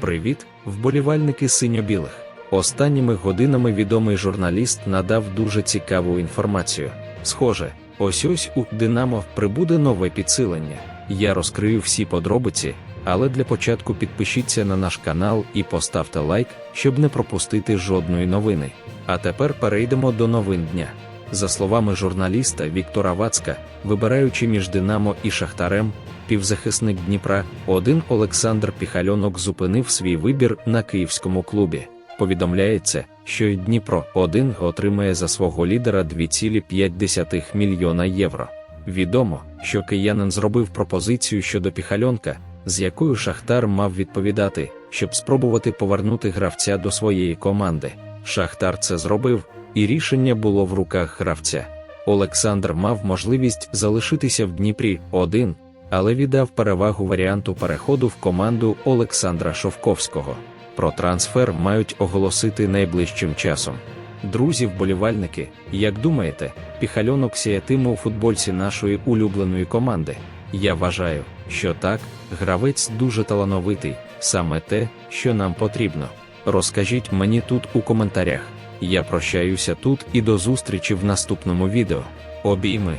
Привіт, вболівальники синьо-білих. Останніми годинами відомий журналіст надав дуже цікаву інформацію. Схоже, ось ось у Динамо прибуде нове підсилення. Я розкрию всі подробиці, але для початку підпишіться на наш канал і поставте лайк, щоб не пропустити жодної новини. А тепер перейдемо до новин дня. За словами журналіста Віктора Вацка, вибираючи між Динамо і Шахтарем, півзахисник Дніпра, один Олександр Піхальонок зупинив свій вибір на київському клубі. Повідомляється, що й Дніпро 1 отримає за свого лідера 2,5 мільйона євро. Відомо, що киянин зробив пропозицію щодо Піхальонка, з якою Шахтар мав відповідати, щоб спробувати повернути гравця до своєї команди. Шахтар це зробив, і рішення було в руках гравця. Олександр мав можливість залишитися в Дніпрі один, але віддав перевагу варіанту переходу в команду Олександра Шовковського. Про трансфер мають оголосити найближчим часом. Друзі, вболівальники, як думаєте, піхальонок сіятиме у футбольці нашої улюбленої команди? Я вважаю, що так, гравець дуже талановитий, саме те, що нам потрібно. Розкажіть мені тут у коментарях. Я прощаюся тут і до зустрічі в наступному відео. Обійми.